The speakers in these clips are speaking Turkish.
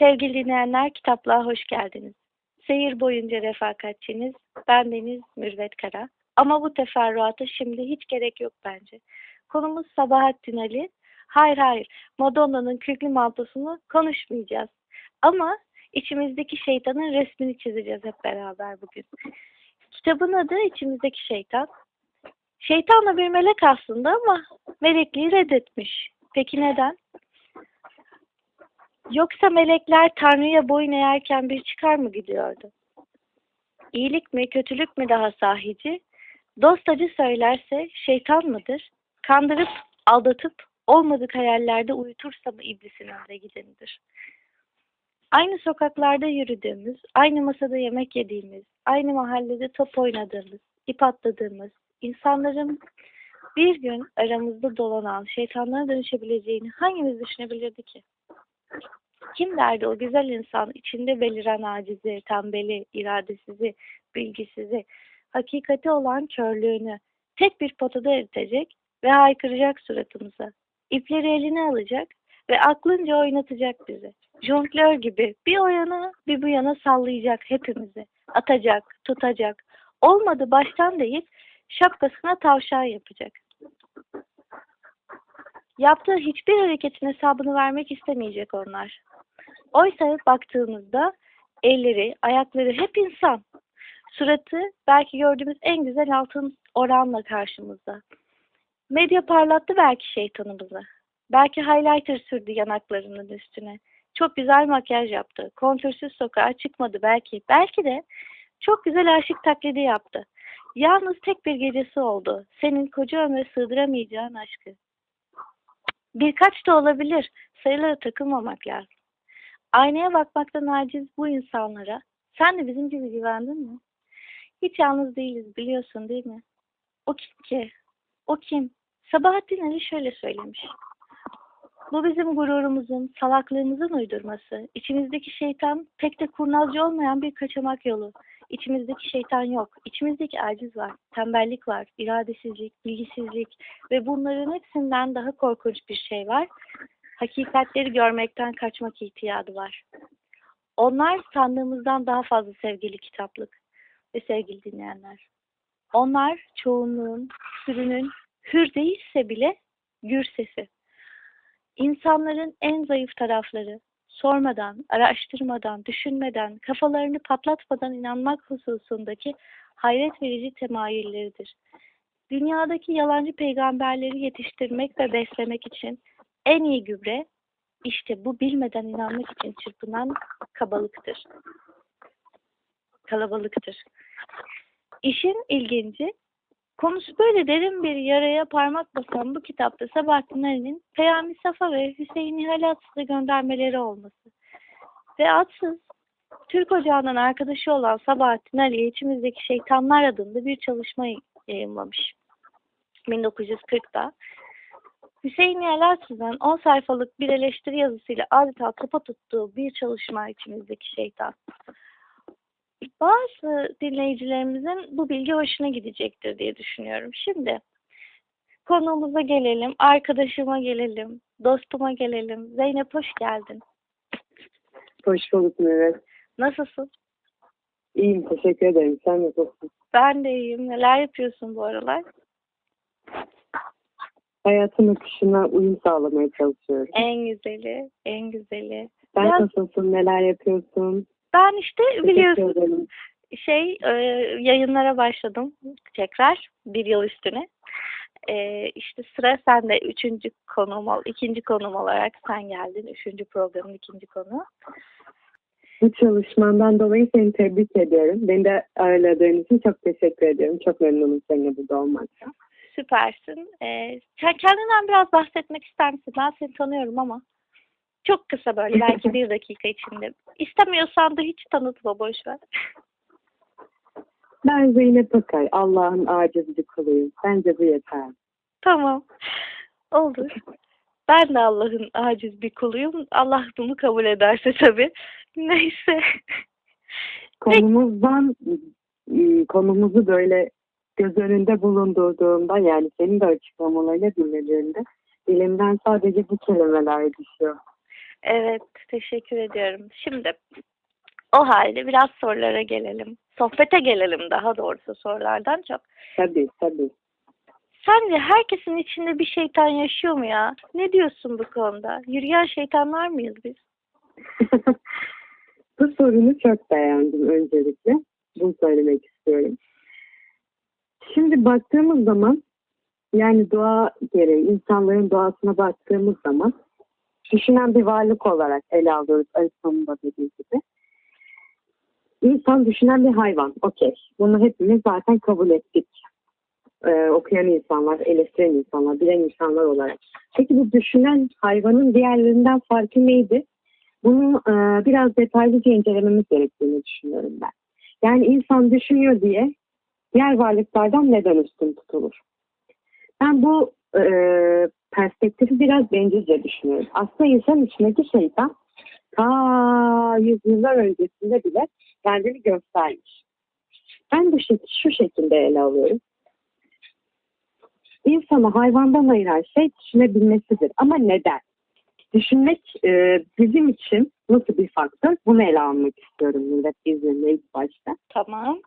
Sevgili dinleyenler, kitaplığa hoş geldiniz. Seyir boyunca refakatçiniz, ben Deniz Mürvet Kara. Ama bu teferruata şimdi hiç gerek yok bence. Konumuz Sabahattin Ali. Hayır hayır, Madonna'nın kürklü mantosunu konuşmayacağız. Ama içimizdeki şeytanın resmini çizeceğiz hep beraber bugün. Kitabın adı İçimizdeki Şeytan. Şeytan da bir melek aslında ama melekliği reddetmiş. Peki neden? Yoksa melekler Tanrı'ya boyun eğerken bir çıkar mı gidiyordu? İyilik mi, kötülük mü daha sahici? Dost acı söylerse şeytan mıdır? Kandırıp, aldatıp, olmadık hayallerde uyutursa mı iblisin önde gidenidir? Aynı sokaklarda yürüdüğümüz, aynı masada yemek yediğimiz, aynı mahallede top oynadığımız, ip atladığımız, insanların bir gün aramızda dolanan şeytanlara dönüşebileceğini hangimiz düşünebilirdi ki? Kim derdi o güzel insan içinde beliren acizi, tembeli, iradesizi, bilgisizi, hakikati olan körlüğünü tek bir potada eritecek ve haykıracak suratımıza. İpleri eline alacak ve aklınca oynatacak bizi. Jonglör gibi bir o yana bir bu yana sallayacak hepimizi. Atacak, tutacak. Olmadı baştan deyip şapkasına tavşan yapacak. Yaptığı hiçbir hareketin hesabını vermek istemeyecek onlar. Oysa baktığımızda elleri, ayakları hep insan. Suratı belki gördüğümüz en güzel altın oranla karşımızda. Medya parlattı belki şeytanımızı. Belki highlighter sürdü yanaklarının üstüne. Çok güzel makyaj yaptı. Kontürsüz sokağa çıkmadı belki. Belki de çok güzel aşık taklidi yaptı. Yalnız tek bir gecesi oldu. Senin koca ömre sığdıramayacağın aşkı. Birkaç da olabilir. Sayılara takılmamak lazım. Aynaya bakmaktan aciz bu insanlara sen de bizim gibi güvendin mi? Hiç yalnız değiliz biliyorsun değil mi? O kim ki? O kim? Sabahattin Ali şöyle söylemiş. Bu bizim gururumuzun, salaklığımızın uydurması. İçimizdeki şeytan pek de kurnazcı olmayan bir kaçamak yolu. İçimizdeki şeytan yok. İçimizdeki aciz var, tembellik var, iradesizlik, bilgisizlik ve bunların hepsinden daha korkunç bir şey var. Hakikatleri görmekten kaçmak ihtiyacı var. Onlar sandığımızdan daha fazla sevgili kitaplık ve sevgili dinleyenler. Onlar çoğunluğun, sürünün hür değilse bile gür sesi. İnsanların en zayıf tarafları, sormadan, araştırmadan, düşünmeden, kafalarını patlatmadan inanmak hususundaki hayret verici temayülleridir. Dünyadaki yalancı peygamberleri yetiştirmek ve beslemek için en iyi gübre işte bu bilmeden inanmak için çırpınan kabalıktır. Kalabalıktır. İşin ilginci Konusu böyle derin bir yaraya parmak basan bu kitapta Sabahattin Ali'nin Peyami Safa ve Hüseyin Nihal Atsız'a göndermeleri olması. Ve Atsız, Türk Ocağı'nın arkadaşı olan Sabahattin Ali içimizdeki şeytanlar adında bir çalışma yayınlamış. 1940'da. Hüseyin Nihal Atsız'ın 10 sayfalık bir eleştiri yazısıyla adeta topa tuttuğu bir çalışma içimizdeki şeytan. Bazı dinleyicilerimizin bu bilgi hoşuna gidecektir diye düşünüyorum. Şimdi konuğumuza gelelim, arkadaşıma gelelim, dostuma gelelim. Zeynep hoş geldin. Hoş bulduk Mehmet. Nasılsın? İyiyim, teşekkür ederim. Sen nasılsın? Ben de iyiyim. Neler yapıyorsun bu aralar? Hayatın akışına uyum sağlamaya çalışıyorum. En güzeli, en güzeli. Sen Biraz- nasılsın, neler yapıyorsun? Ben işte biliyorsun şey e, yayınlara başladım tekrar bir yıl üstüne. E, işte sıra sende üçüncü konuğum ol, ikinci konuğum olarak sen geldin. Üçüncü programın ikinci konu. Bu çalışmandan dolayı seni tebrik ediyorum. Beni de ağırladığın için çok teşekkür ediyorum. Çok memnunum seninle burada olmaktan. Süpersin. E, sen kendinden biraz bahsetmek ister misin? Ben seni tanıyorum ama çok kısa böyle belki bir dakika içinde. İstemiyorsan da hiç tanıtma boş ver. Ben Zeynep Akay, Allah'ın aciz bir kuluyum. Bence bu yeter. Tamam. Olur. Ben de Allah'ın aciz bir kuluyum. Allah bunu kabul ederse tabii. Neyse. Konumuzdan, ıı, konumuzu böyle göz önünde bulundurduğumda yani senin de açıklamalarıyla dinlediğimde dilimden sadece bu kelimeler düşüyor. Evet, teşekkür ediyorum. Şimdi o halde biraz sorulara gelelim. Sohbete gelelim daha doğrusu sorulardan çok. Tabii tabii. Sence herkesin içinde bir şeytan yaşıyor mu ya? Ne diyorsun bu konuda? Yürüyen şeytanlar mıyız biz? Bu sorunu çok beğendim öncelikle. Bunu söylemek istiyorum. Şimdi baktığımız zaman yani doğa gereği insanların doğasına baktığımız zaman düşünen bir varlık olarak ele alıyoruz Aristo'nun da dediği gibi. İnsan düşünen bir hayvan. Okey. Bunu hepimiz zaten kabul ettik. Ee, okuyan insanlar, eleştiren insanlar, bilen insanlar olarak. Peki bu düşünen hayvanın diğerlerinden farkı neydi? Bunu e, biraz detaylıca incelememiz gerektiğini düşünüyorum ben. Yani insan düşünüyor diye diğer varlıklardan neden üstün tutulur? Ben bu e, perspektifi biraz bencilce düşünüyorum. Aslında insan içindeki şeytan ta yüzyıllar öncesinde bile kendini göstermiş. Ben bu şek- şu şekilde ele alıyorum. İnsanı hayvandan ayıran şey düşünebilmesidir. Ama neden? Düşünmek e, bizim için nasıl bir faktör? Bunu ele almak istiyorum millet izlemeye ilk başta. Tamam.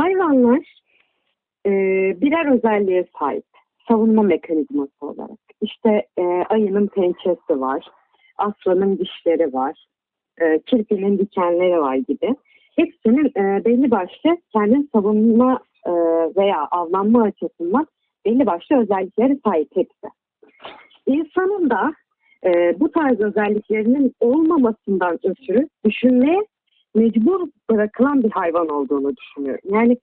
Hayvanlar e, birer özelliğe sahip. Savunma mekanizması olarak. İşte e, ayının pençesi var. Aslanın dişleri var. E, kirpinin dikenleri var gibi. Hepsinin e, belli başlı kendi savunma e, veya avlanma açısından belli başlı özelliklere sahip hepsi. İnsanın da e, bu tarz özelliklerinin olmamasından ötürü düşünmeye mecbur bırakılan bir hayvan olduğunu düşünüyorum. Yani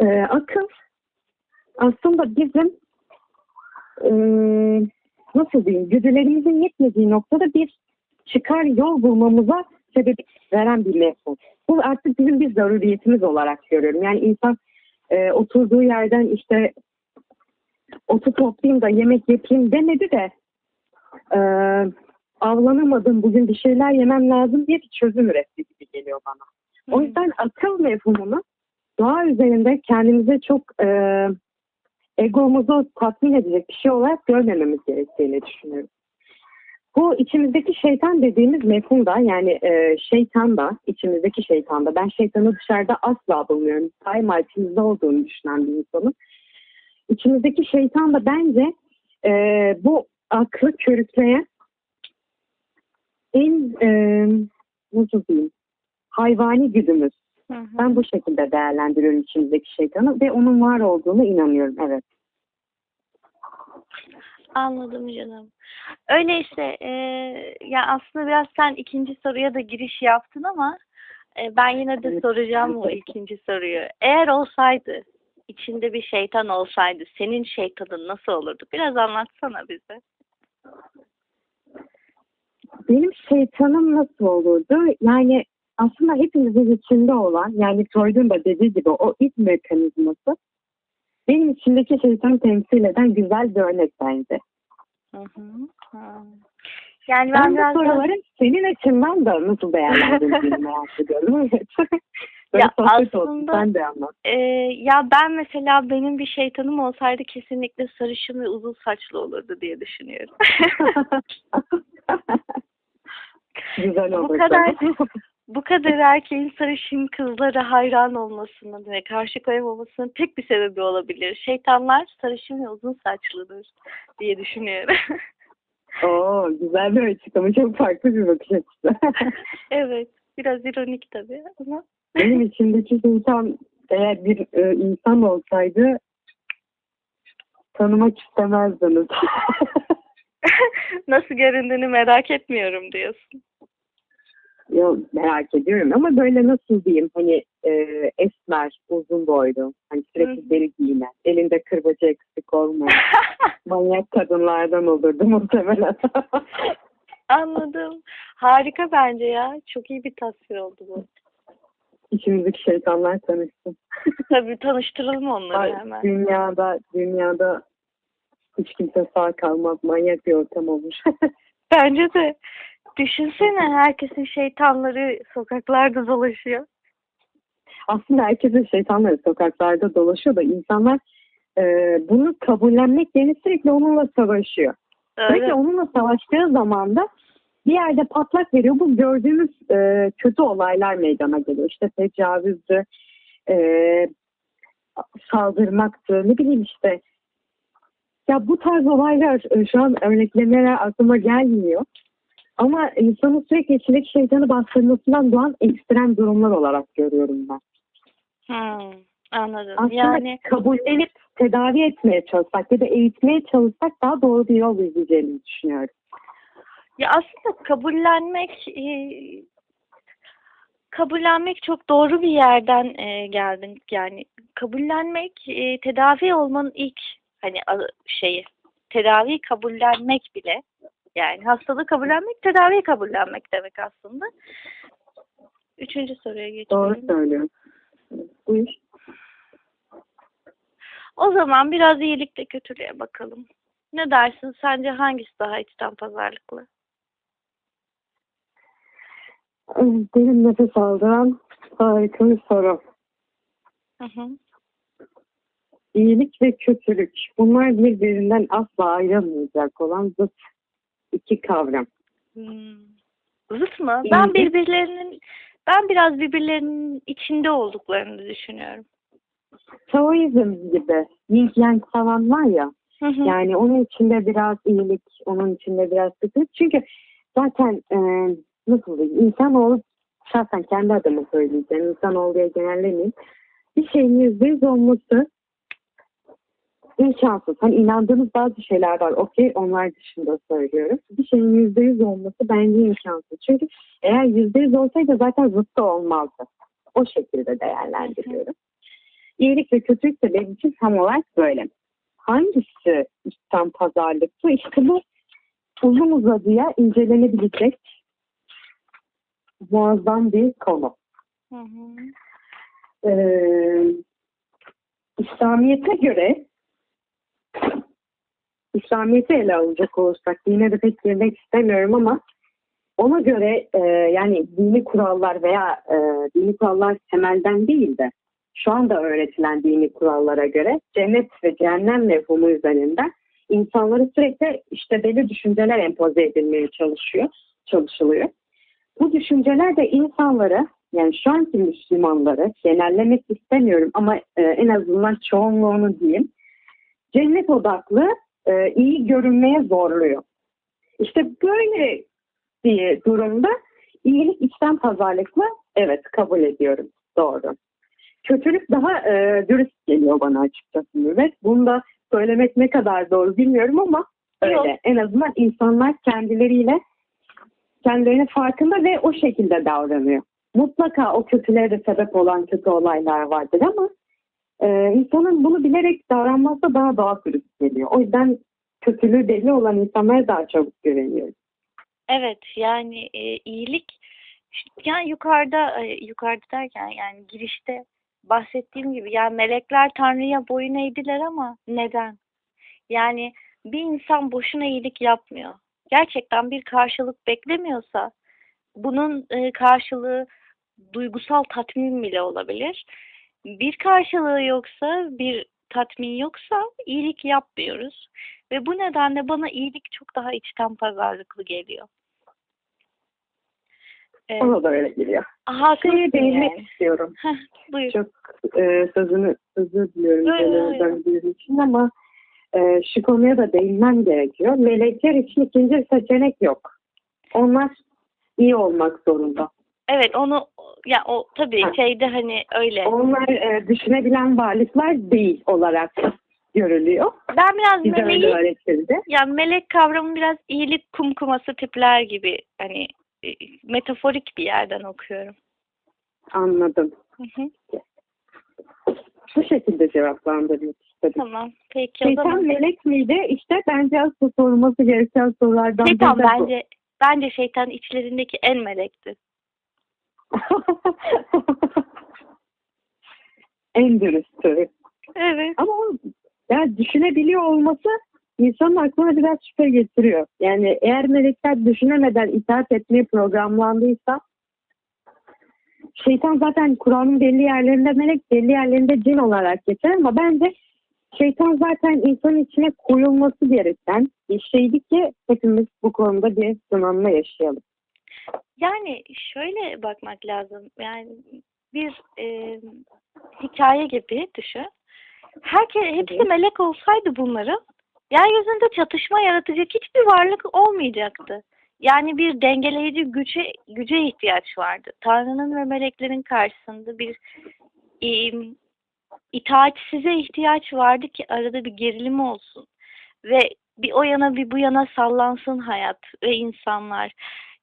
e, akıl aslında bizim e, nasıl diyeyim güdülerimizin yetmediği noktada bir çıkar yol bulmamıza sebep veren bir mefhum. Bu artık bizim bir zaruriyetimiz olarak görüyorum. Yani insan e, oturduğu yerden işte otu toplayayım da yemek yapayım demedi de e, avlanamadım bugün bir şeyler yemem lazım diye bir çözüm üretti gibi geliyor bana. O yüzden akıl mefhumunu doğa üzerinde kendimize çok e, egomuzu tatmin edecek bir şey olarak görmememiz gerektiğini düşünüyorum. Bu içimizdeki şeytan dediğimiz mefhum da yani e, şeytan da içimizdeki şeytan da ben şeytanı dışarıda asla bulmuyorum. Daima içimizde olduğunu düşünen bir insanım. İçimizdeki şeytan da bence e, bu aklı körükleyen en e, nasıl diyeyim hayvani güdümüz. Hı hı. Ben bu şekilde değerlendiriyorum içimizdeki şeytanı ve onun var olduğunu inanıyorum. Evet. Anladım canım. Öyleyse e, ya aslında biraz sen ikinci soruya da giriş yaptın ama e, ben yine de Evet. soracağım o ikinci soruyu. Eğer olsaydı, içinde bir şeytan olsaydı senin şeytanın nasıl olurdu? Biraz anlatsana bize. Benim şeytanım nasıl olurdu? Yani aslında hepimizin içinde olan yani Freud'un da dediği gibi o ilk mekanizması benim içindeki şeytanı temsil eden güzel bir örnek bence. Hı hı. hı. Yani Ben ben bu soruları senin açından da nasıl değerlendirdiğini merak ediyorum. Böyle Ya sohbet olsun, aslında- sen de anlat. Ee, ya ben mesela benim bir şeytanım olsaydı kesinlikle sarışın ve uzun saçlı olurdu diye düşünüyorum. Güzel Bu olur. kadar- Bu kadar erkeğin sarışın kızlara hayran olmasının ve karşı koyamamasının tek bir sebebi olabilir. Şeytanlar sarışın ve uzun saçlıdır diye düşünüyorum. Oo, güzel bir açıklama. Çok farklı bir bakış açısı. evet, biraz ironik tabii ama Benim içimdeki insan eğer bir e, insan olsaydı tanımak istemezdiniz. nasıl göründüğünü merak etmiyorum diyorsun. Yo, merak ediyorum ama böyle nasıl diyeyim hani e, esmer, uzun boylu, hani sürekli deri giyinen, elinde kırbacı eksik olmayan, manyak kadınlardan olurdu muhtemelen. Anladım. Harika bence ya. Çok iyi bir tasvir oldu bu. İçimizdeki şeytanlar tanışsın. Tabii tanıştıralım onları Ay, hemen. dünyada, dünyada hiç kimse sağ kalmaz. Manyak bir ortam olur. Bence de. Düşünsene herkesin şeytanları sokaklarda dolaşıyor. Aslında herkesin şeytanları sokaklarda dolaşıyor da insanlar e, bunu kabullenmek yerine sürekli onunla savaşıyor. Öyle. Peki onunla savaştığı zaman da bir yerde patlak veriyor. Bu gördüğümüz e, kötü olaylar meydana geliyor. İşte tecavüzdü, e, saldırmaktı, ne bileyim işte. Ya bu tarz olaylar e, şu an örneklemeler aklıma gelmiyor. Ama insanın sürekli içindeki şeytanı bastırmasından doğan ekstrem durumlar olarak görüyorum ben. Hmm, anladım. Aslında yani kabullenip tedavi etmeye çalışsak ya da eğitmeye çalışsak daha doğru bir yol izleyeceğimizi düşünüyorum. Ya aslında kabullenmek e, kabullenmek çok doğru bir yerden e, geldin. Yani kabullenmek e, tedavi olmanın ilk hani şeyi. Tedavi kabullenmek bile yani hastalığı kabullenmek tedaviyi kabullenmek demek aslında. Üçüncü soruya geçiyorum. Doğru söylüyorsun. Buyur. O zaman biraz iyilikle kötülüğe bakalım. Ne dersin? Sence hangisi daha içten pazarlıklı? Benim nefes aldıran harika bir soru. Hı hı. İyilik ve kötülük. Bunlar birbirinden asla ayrılmayacak olan zıt iki kavram. Hmm. Zıt mı? Ben İyilik. birbirlerinin ben biraz birbirlerinin içinde olduklarını düşünüyorum. Taoizm gibi yin yang falan var ya Hı hı. yani onun içinde biraz iyilik, onun içinde biraz kötülük. Çünkü zaten e, nasıl diyeyim insanoğlu şahsen kendi adıma söyleyeceğim insanoğlu diye genellemeyeyim. Bir şeyin yüzde yüz olması imkansız. Hani inandığımız bazı şeyler var. Okey onlar dışında söylüyorum. Bir şeyin yüzde yüz olması bence imkansız. Çünkü eğer yüzde yüz olsaydı zaten zıttı olmazdı. O şekilde değerlendiriyorum. İyilik ve kötülük de benim için tam olarak böyle. Hangisi içten pazarlıklı? İşte bu uzun uzadıya incelenebilecek muazzam bir konu. Hı hı. Ee, İslamiyet'e göre İslamiyet'i ele alacak olursak yine de pek girmek istemiyorum ama ona göre e, yani dini kurallar veya e, dini kurallar temelden değil de şu anda öğretilen dini kurallara göre cennet ve cehennem mefhumu üzerinden insanlara sürekli işte belli düşünceler empoze edilmeye çalışıyor, çalışılıyor. Bu düşünceler de insanlara yani şu anki Müslümanları genellemek istemiyorum ama e, en azından çoğunluğunu diyeyim cennet odaklı e, iyi görünmeye zorluyor. İşte böyle bir durumda iyilik içten pazarlıkla evet kabul ediyorum. Doğru. Kötülük daha e, dürüst geliyor bana açıkçası. Evet, bunu da söylemek ne kadar doğru bilmiyorum ama öyle. Yok. En azından insanlar kendileriyle kendilerinin farkında ve o şekilde davranıyor. Mutlaka o kötülüğe de sebep olan kötü olaylar vardır ama e, insanın bunu bilerek davranması daha dürüst geliyor. O yüzden kötülüğü belli olan insanlara daha çabuk güveniyorum. Evet yani e, iyilik yani yukarıda e, yukarıda derken yani girişte bahsettiğim gibi yani melekler Tanrı'ya boyun eğdiler ama neden? Yani bir insan boşuna iyilik yapmıyor. Gerçekten bir karşılık beklemiyorsa bunun e, karşılığı duygusal tatmin bile olabilir. Bir karşılığı yoksa, bir tatmin yoksa iyilik yapmıyoruz. Ve bu nedenle bana iyilik çok daha içten pazarlıklı geliyor. Ee, Bana da öyle geliyor. haklısın değinmek yani. istiyorum. Heh, buyur. Çok e, sözünü özür diliyorum için ama e, şu konuya da değinmem gerekiyor. Melekler için ikinci bir seçenek yok. Onlar iyi olmak zorunda. Evet onu ya o tabii Ha. şeyde hani öyle. Onlar e, düşünebilen varlıklar değil olarak görülüyor. Ben biraz Bize meleği ya melek kavramı biraz iyilik kumkuması tipler gibi hani e, metaforik bir yerden okuyorum. Anladım. Hı hı. Bu şekilde cevaplandırmak istedim. Tamam. Peki o Şeytan zaman. melek miydi? İşte bence asıl sorulması gereken sorulardan Şeytan biri bu. bence bence şeytan içlerindeki en melekti. en dürüstü. Evet. Ama o ya düşünebiliyor olması insanın aklına biraz şüphe getiriyor. Yani eğer melekler düşünemeden itaat etmeye programlandıysa şeytan zaten Kur'an'ın belli yerlerinde melek belli yerlerinde cin olarak geçer ama bence Şeytan zaten insanın içine koyulması gereken bir şeydi ki hepimiz bu konuda bir sınanma yaşayalım. Yani şöyle bakmak lazım. Yani bir e, hikaye gibi düşün. Herkes hepsi melek olsaydı bunların yeryüzünde çatışma yaratacak hiçbir varlık olmayacaktı. Yani bir dengeleyici güce güce ihtiyaç vardı. Tanrı'nın ve meleklerin karşısında bir e, itaatsize ihtiyaç vardı ki arada bir gerilim olsun ve bir o yana bir bu yana sallansın hayat ve insanlar.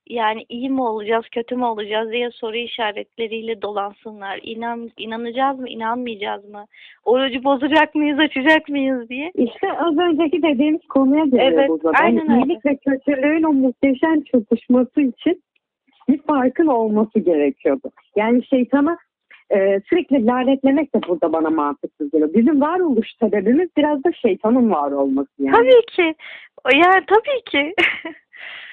Yani iyi mi olacağız, kötü mü olacağız diye soru işaretleriyle dolansınlar. İnan, inanacağız mı, inanmayacağız mı? Orucu bozacak mıyız, açacak mıyız diye. İşte az önceki dediğimiz konuya geliyor Evet, bu zaten. aynen öyle. iyilik ve kötülüğün o muhteşem çatışması için bir farkın olması gerekiyordu. Yani şeytana e, sürekli lanetlemek de burada bana mantıksız geliyor. Bizim varoluş sebebimiz biraz da şeytanın var olması yani. Tabii ki. Yani tabii ki.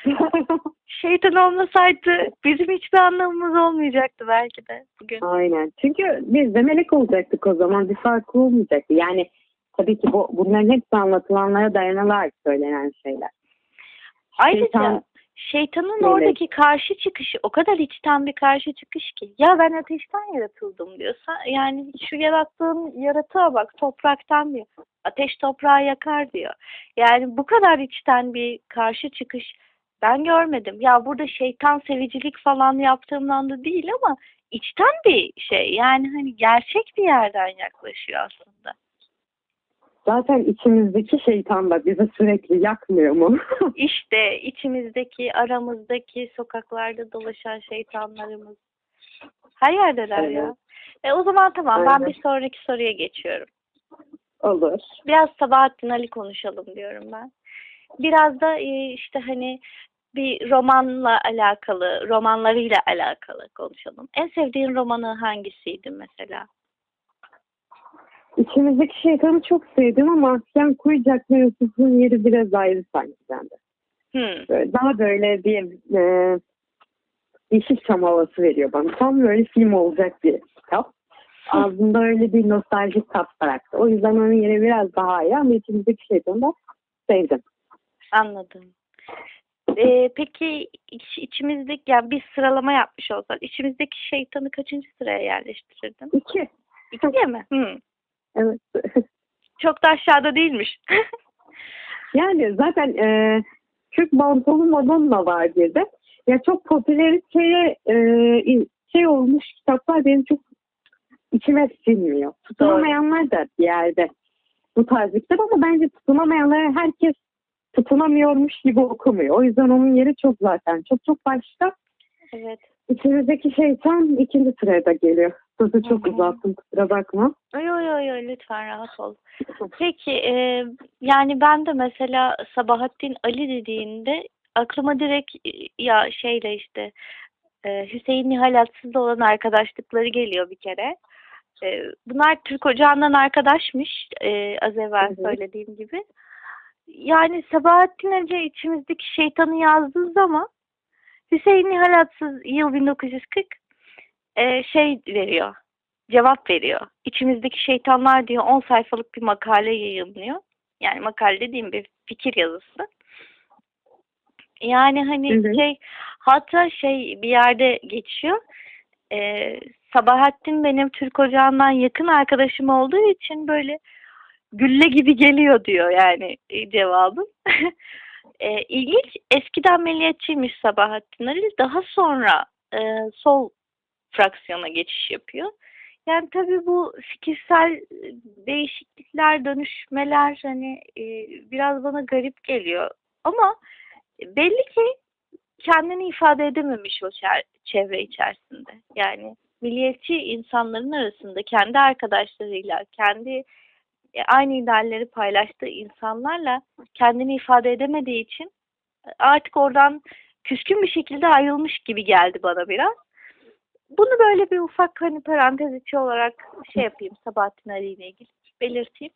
Şeytan olmasaydı bizim hiçbir anlamımız olmayacaktı belki de bugün. Aynen. Çünkü biz de melek olacaktık o zaman. Bir farkı olmayacaktı. Yani tabii ki bu, bunların hepsi anlatılanlara dayanarak söylenen şeyler. Ayrıca Şeytan- şeytanın Evet. oradaki karşı çıkışı o kadar içten bir karşı çıkış ki. Ya ben ateşten yaratıldım diyorsa yani şu yarattığın yaratığa bak topraktan diyor. Ateş toprağı yakar diyor. Yani bu kadar içten bir karşı çıkış ben görmedim. Ya burada şeytan sevicilik falan yaptığımdan da değil ama içten bir şey. Yani hani gerçek bir yerden yaklaşıyor aslında. Zaten içimizdeki şeytan da bizi sürekli yakmıyor mu? İşte içimizdeki, aramızdaki, sokaklarda dolaşan şeytanlarımız. Her yerdeler ya. E, o zaman tamam ben Aynen. bir sonraki soruya geçiyorum. Olur. Biraz Sabahattin Ali konuşalım diyorum ben. Biraz da e, işte hani bir romanla alakalı, romanlarıyla alakalı konuşalım. En sevdiğin romanı hangisiydi mesela? İçimizdeki şeytanı çok sevdim ama Asyan Kuyucak'la Yusuf'un yeri biraz ayrı sanki bende. Hmm. Böyle daha böyle bir e, Yeşilçam havası veriyor bana. Tam böyle film olacak bir kitap. Ağzımda öyle bir nostaljik tat bıraktı. O yüzden onun yeri biraz daha iyi ama içimizdeki şeytanı da sevdim. Anladım. Ee, peki iç, içimizdeki yani bir sıralama yapmış olsan içimizdeki şeytanı kaçıncı sıraya yerleştirirdin? İki. İkiye mi? Hı. Evet. Çok da aşağıda değilmiş. Yani zaten e, Türk Bantolu Madonna var bir de. Ya çok popülariteye e, şey olmuş kitaplar benim çok içime sinmiyor. Tutunamayanlar da bir yerde bu tarz bir kitap ama bence tutunamayanlara herkes tutunamıyormuş gibi okumuyor. O yüzden onun yeri çok zaten çok çok başka. evet. İçimizdeki şeytan ikinci sırada geliyor. Sözü çok uzattım kusura bakma. Oy oy oy lütfen rahat ol. Peki e, yani ben de mesela Sabahattin Ali dediğinde aklıma direkt e, ya şeyle işte e, Hüseyin Nihal Atsız'la olan arkadaşlıkları geliyor bir kere. E, bunlar Türk Ocağı'ndan arkadaşmış e, az evvel Hı hı. söylediğim gibi. Yani Sabahattin Ali içimizdeki şeytanı yazdığı zaman Hüseyin Nihal Atsız yıl 1940 e, şey veriyor cevap veriyor. İçimizdeki şeytanlar diyor 10 sayfalık bir makale yayınlıyor. Yani makale dediğim bir fikir yazısı. Yani hani Hı hı. şey hatta şey bir yerde geçiyor. Ee, Sabahattin benim Türk Ocağı'ndan yakın arkadaşım olduğu için böyle gülle gibi geliyor diyor yani e, cevabım. e, ilginç. Eskiden milliyetçiymiş Sabahattin Ali. Daha sonra e, sol fraksiyona geçiş yapıyor. Yani tabii bu fikirsel e, değişiklikler, dönüşmeler hani e, biraz bana garip geliyor. Ama belli ki kendini ifade edememiş o çevre içerisinde. Yani milliyetçi insanların arasında kendi arkadaşlarıyla, kendi e, aynı idealleri paylaştığı insanlarla kendini ifade edemediği için e, artık oradan küskün bir şekilde ayrılmış gibi geldi bana biraz. Bunu böyle bir ufak hani parantez içi olarak şey yapayım Sabahattin Ali ile ilgili belirteyim.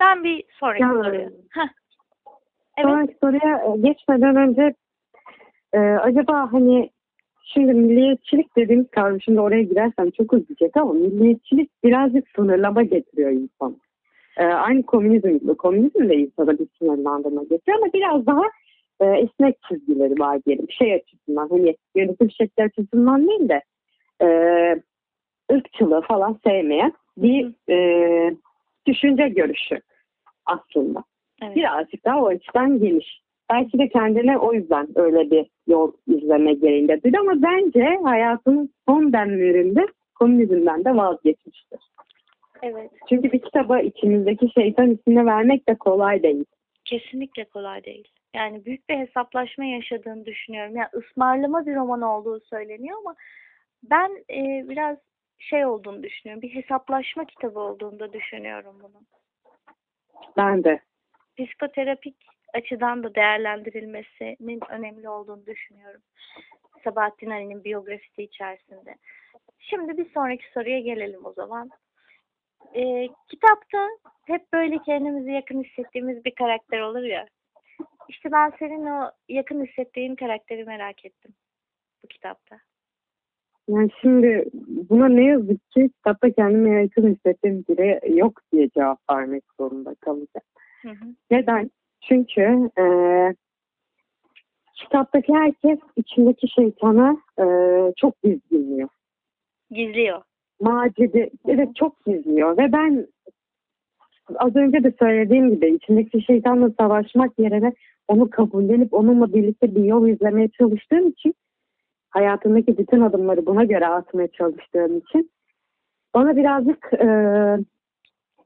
Ben bir sonraki Ya, soruya. Heh. Evet. Sonraki soruya e, geçmeden önce e, acaba hani şimdi milliyetçilik dediğimiz kavram şimdi oraya girersem çok uzayacak ama milliyetçilik birazcık sınırlama getiriyor insan. e, aynı komünizm gibi. Komünizm de insana bir sınırlandırma getiriyor ama biraz daha e, esnek çizgileri var diyelim. Şey açısından hani yönetim şekli açısından değil de e, ırkçılığı falan sevmeyen bir e, düşünce görüşü aslında. Evet. Birazcık daha o açıdan geniş. Belki de kendine o yüzden öyle bir yol izleme gereğinde duydu ama bence hayatının son demlerinde komünizmden de vazgeçmiştir. evet. Çünkü bir kitaba içimizdeki şeytan ismini vermek de kolay değil. Kesinlikle kolay değil. Yani büyük bir hesaplaşma yaşadığını düşünüyorum. Yani ısmarlama bir roman olduğu söyleniyor ama ben e, biraz şey olduğunu düşünüyorum. Bir hesaplaşma kitabı olduğunu da düşünüyorum bunun. Ben de. Psikoterapik açıdan da değerlendirilmesinin önemli olduğunu düşünüyorum. Sabahattin Ali'nin biyografisi içerisinde. Şimdi bir sonraki soruya gelelim o zaman. Ee, kitapta hep böyle kendimizi yakın hissettiğimiz bir karakter olur ya. İşte ben senin o yakın hissettiğin karakteri merak ettim bu kitapta. Yani şimdi buna ne yazık ki kitapta kendime yakın hissettiğim biri yok diye cevap vermek zorunda kalacağım. Hı hı. Neden? Çünkü e, kitaptaki herkes içindeki şeytanı e, çok gizliyor. Gizliyor. Macide, evet çok gizliyor ve ben az önce de söylediğim gibi içindeki şeytanla savaşmak yerine onu kabullenip onunla birlikte bir yol izlemeye çalıştığım için hayatımdaki bütün adımları buna göre atmaya çalıştığım için bana birazcık e,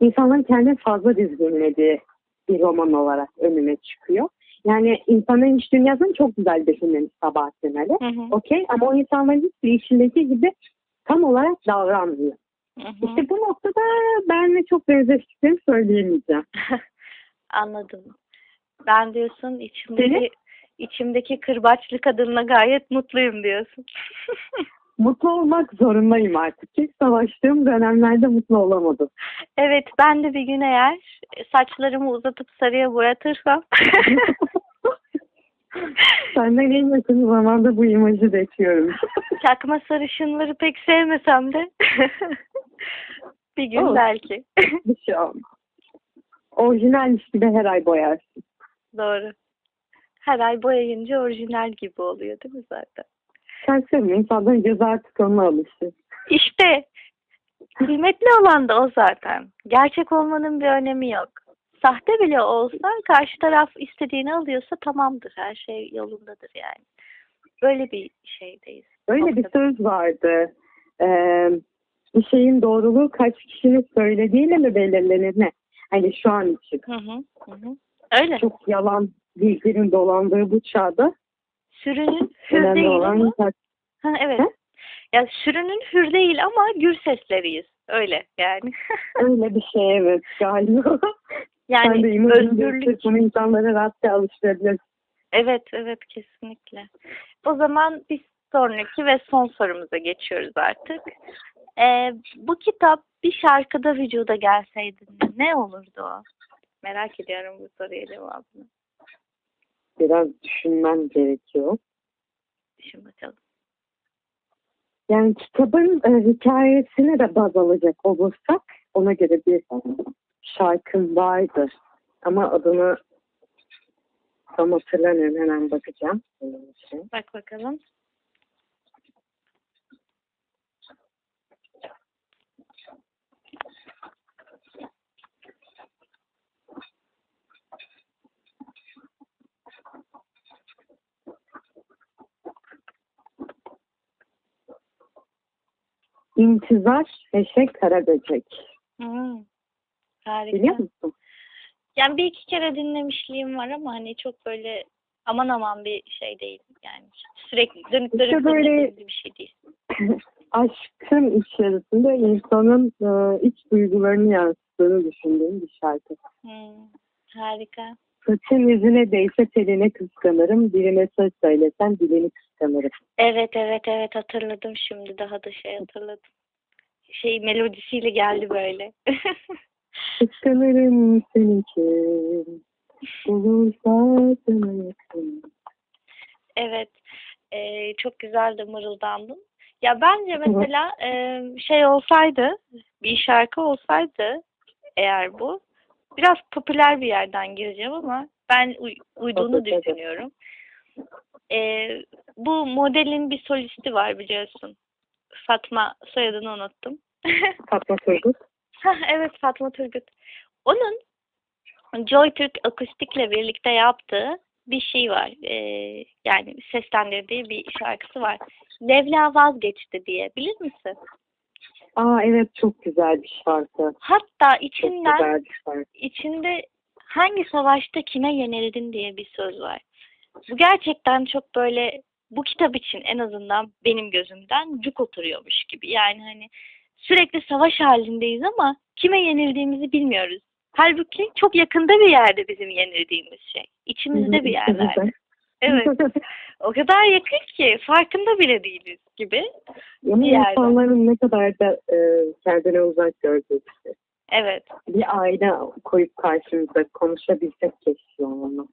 insanların kendini fazla dizginlediği bir roman olarak önüme çıkıyor. Yani insanın iç dünyasını çok güzel düşünmemiş Sabahattin Ali. Okey ama o insanların hiçbir içindeki gibi tam olarak davranmıyor. Hı hı. İşte bu noktada benle çok benzeştiklerini söyleyemeyeceğim. Anladım. Ben diyorsun içimdeki Seni? içimdeki kırbaçlı kadınla gayet mutluyum diyorsun. Mutlu olmak zorundayım artık. İlk savaştığım dönemlerde mutlu olamadım. evet ben de bir gün eğer saçlarımı uzatıp sarıya boyatırsam Senden en yakın zamanda bu imajı bekliyorum. çakma sarışınları pek sevmesem de bir gün Olsun. belki. bir şey olmaz. Orijinalmiş gibi her ay boyarsın. Doğru. Her ay boyayınca orijinal gibi oluyor değil mi zaten? Sen sevme insanların gözü artık ona alışır. İşte kıymetli olan da o zaten. Gerçek olmanın bir önemi yok. Sahte bile olsa karşı taraf istediğini alıyorsa tamamdır. Her şey yolundadır yani. Böyle bir şeydeyiz. Öyle bir söz vardı. Ee, bir şeyin doğruluğu kaç kişinin söylediğiyle mi belirlenir ne? Hani şu an için. Hı, hı hı. Öyle. Çok yalan bilginin dolandığı bu çağda Sürünün hür değil olan ama. Ha, evet. He? Ya sürünün hür değil ama gür sesleriyiz. Öyle yani. öyle bir şey evet galiba. Yani imajını özgürlük. bunu insanlara rahatça alıştırabilirsin. Evet, evet kesinlikle. O zaman bir sonraki ve son sorumuza geçiyoruz artık. Ee, bu kitap bir şarkıda vücuda gelseydi ne olurdu o? Merak ediyorum bu soruya cevabını. Biraz düşünmem gerekiyor. Düşün bakalım. Yani kitabın e, hikayesine de baz alacak olursak ona göre bir şarkım vardır. Ama adını tam hatırlamıyorum. Hemen bakacağım. Bak bakalım. İntizar Eşek Karaböcek. Hmm, harika. Biliyor musun? Yani bir iki kere dinlemişliğim var ama hani çok böyle aman aman bir şey değil. Yani sürekli dönüp İşte dönüp böyle- dinlediğim bir şey değil. Aşkın içerisinde insanın e, iç duygularını yansıttığını düşündüğüm bir şarkı. Hmm, harika. Saçın yüzüne değse teline kıskanırım. Birine söz söylesen dilini kıskanırım. Evet evet evet hatırladım şimdi daha da şey hatırladım. Şey melodisiyle geldi böyle. Kıskanırım senin için. Olursa sana yakın. evet eee, çok güzel de mırıldandın. Ya bence mesela eee, şey olsaydı bir şarkı olsaydı eğer bu Biraz popüler bir yerden gireceğim ama ben uy- uyduğunu düşünüyorum. Ee, bu modelin bir solisti var biliyorsun. Fatma soyadını unuttum. Fatma Turgut. Hah, evet Fatma Turgut. Onun Joy Türk Akustik'le birlikte yaptığı bir şey var. Ee, yani seslendirdiği bir şarkısı var. Levla vazgeçti diye bilir misin? Aa evet çok güzel bir şarkı. Hatta Çok içinden güzel bir şarkı. içinde hangi savaşta kime yenildin diye bir söz var. Bu gerçekten çok böyle bu kitap için en azından benim gözümden cuk oturuyormuş gibi. Yani hani sürekli savaş halindeyiz ama kime yenildiğimizi bilmiyoruz. Halbuki çok yakında bir yerde bizim yenildiğimiz şey. İçimizde bir yerlerde. Evet. O kadar yakın ki farkında bile değiliz gibi. Yerde. insanların ne kadar da e, kendine uzak gördüğü bir şey. Evet. Bir aile koyup karşımıza konuşabilsek keşke onunla.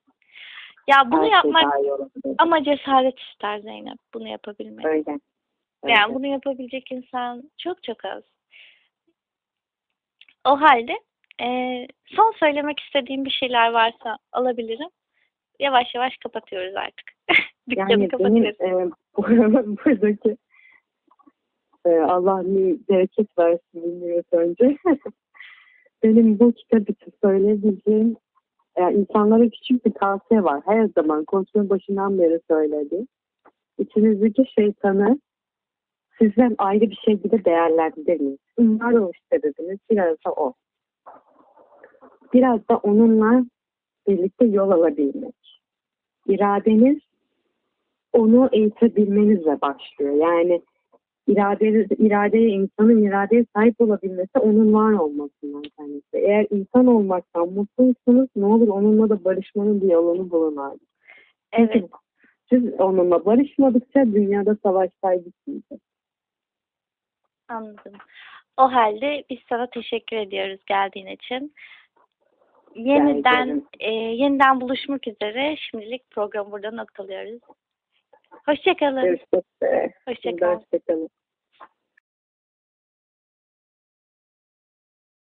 Ya bunu Her şey yapmak olabilir. ama cesaret ister Zeynep. Bunu yapabilmek. Öyle. Öyle. Yani bunu yapabilecek insan çok çok az. O halde eee, son söylemek istediğim bir şeyler varsa alabilirim. Yavaş yavaş kapatıyoruz artık. Dükkanı Yani benim e, buradaki e, Allah bir bereket versin bilmiyoruz önce. benim bu kitap için söyleyebileceğim e, insanlara küçük bir tavsiye var. Her zaman konuşmanın başından beri söyledi. İçinizdeki şeytanı sizden ayrı bir şekilde değerlendirmeyin. Bunlar o işte dediniz. Biraz da o. Biraz da onunla birlikte yol alabilmek. İradeniz onu eğitebilmenizle başlıyor. Yani irade, iradeye, insanın iradeye sahip olabilmesi onun var olmasından kaynaklı. Eğer insan olmaktan mutluysanız ne olur onunla da barışmanın bir yolunu bulun abi. Evet. Çünkü siz onunla barışmadıkça dünyada savaş kaybetmeyecek. Anladım. O halde biz sana teşekkür ediyoruz geldiğin için. Yeniden eee, yeniden buluşmak üzere. Şimdilik programı burada noktalıyoruz. Hoşçakalın. Görüşmek üzere. Hoşçakalın. Hoşçakalın.